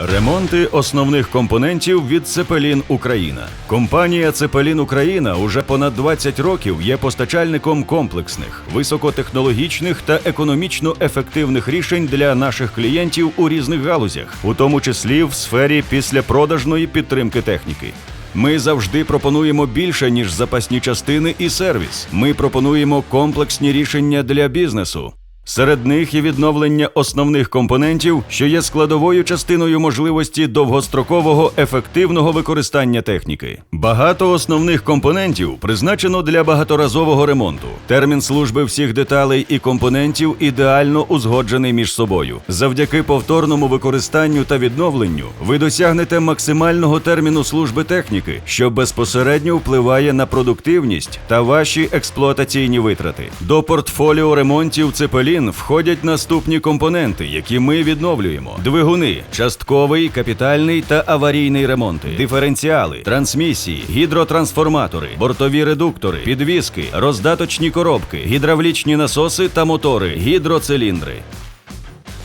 Ремонти основних компонентів від Цепелін Україна. Компанія Цепелін Україна уже понад 20 років є постачальником комплексних, високотехнологічних та економічно ефективних рішень для наших клієнтів у різних галузях, у тому числі в сфері післяпродажної підтримки техніки. Ми завжди пропонуємо більше ніж запасні частини і сервіс. Ми пропонуємо комплексні рішення для бізнесу. Серед них є відновлення основних компонентів, що є складовою частиною можливості довгострокового ефективного використання техніки. Багато основних компонентів призначено для багаторазового ремонту. Термін служби всіх деталей і компонентів ідеально узгоджений між собою. Завдяки повторному використанню та відновленню ви досягнете максимального терміну служби техніки, що безпосередньо впливає на продуктивність та ваші експлуатаційні витрати. До портфоліо ремонтів Цепелін входять наступні компоненти, які ми відновлюємо: двигуни, частковий, капітальний та аварійний ремонти, диференціали, трансмісії, гідротрансформатори, бортові редуктори, підвіски, роздаточні коробки, гідравлічні насоси та мотори, гідроциліндри.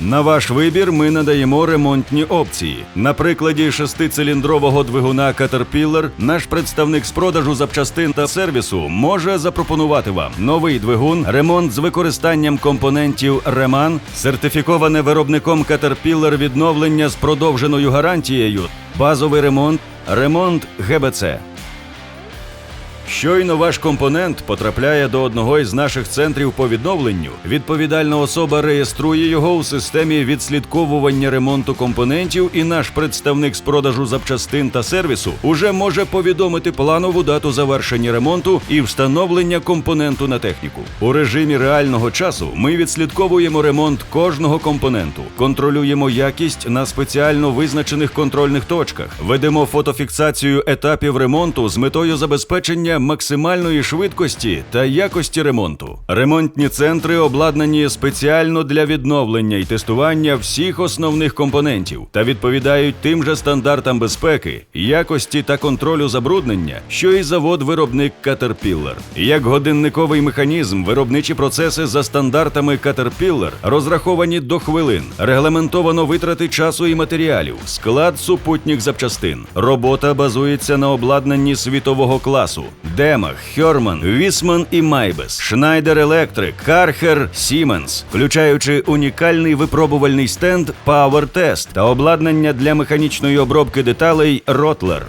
На ваш вибір ми надаємо ремонтні опції. На прикладі шестициліндрового двигуна Caterpillar наш представник з продажу запчастин та сервісу може запропонувати вам новий двигун, ремонт з використанням компонентів Reman, сертифіковане виробником Caterpillar відновлення з продовженою гарантією, базовий ремонт, ремонт ГБЦ. Щойно ваш компонент потрапляє до одного із наших центрів по відновленню. Відповідальна особа реєструє його у системі відслідковування ремонту компонентів, і наш представник з продажу запчастин та сервісу уже може повідомити планову дату завершення ремонту і встановлення компоненту на техніку. У режимі реального часу ми відслідковуємо ремонт кожного компоненту, контролюємо якість на спеціально визначених контрольних точках, ведемо фотофіксацію етапів ремонту з метою забезпечення максимальної швидкості та якості ремонту. Ремонтні центри обладнані спеціально для відновлення і тестування всіх основних компонентів та відповідають тим же стандартам безпеки, якості та контролю забруднення, що і завод-виробник Caterpillar. Як годинниковий механізм, виробничі процеси за стандартами Caterpillar розраховані до хвилин, регламентовано витрати часу і матеріалів, склад супутніх запчастин. Робота базується на обладнанні світового класу. Демах, Хьорман, Вісман і Майбес, Шнайдер Електрик, Кархер, Сіменс, включаючи унікальний випробувальний стенд Power Test та обладнання для механічної обробки деталей Ротлер.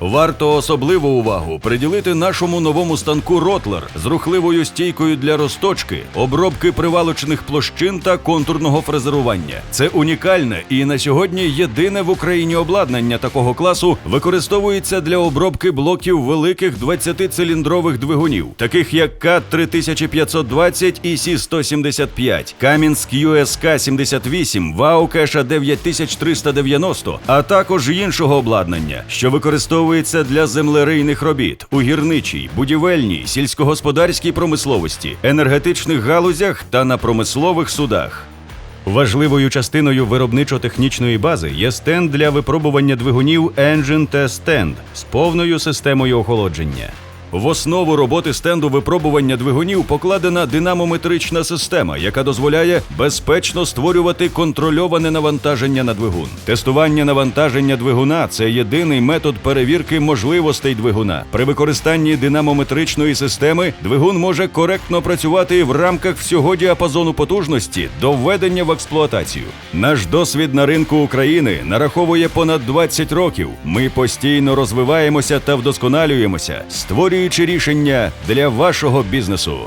Варто особливу увагу приділити нашому новому станку Ротлер з рухливою стійкою для розточки, обробки привалочних площин та контурного фрезерування. Це унікальне і на сьогодні єдине в Україні обладнання такого класу використовується для обробки блоків великих 20-циліндрових двигунів, таких як КАТ 3520 і Сі 175, Камінськ USK 78, Ваукеша 9390, а також іншого обладнання, що використовується для землерийних робіт у гірничій, будівельній, сільськогосподарській промисловості, енергетичних галузях та на промислових судах. Важливою частиною виробничо-технічної бази є стенд для випробування двигунів Engine Test Stand з повною системою охолодження. В основу роботи стенду випробування двигунів покладена динамометрична система, яка дозволяє безпечно створювати контрольоване навантаження на двигун. Тестування навантаження двигуна це єдиний метод перевірки можливостей двигуна. При використанні динамометричної системи двигун може коректно працювати в рамках всього діапазону потужності до введення в експлуатацію. Наш досвід на ринку України нараховує понад 20 років. Ми постійно розвиваємося та вдосконалюємося, створюючи рішення для вашого бізнесу.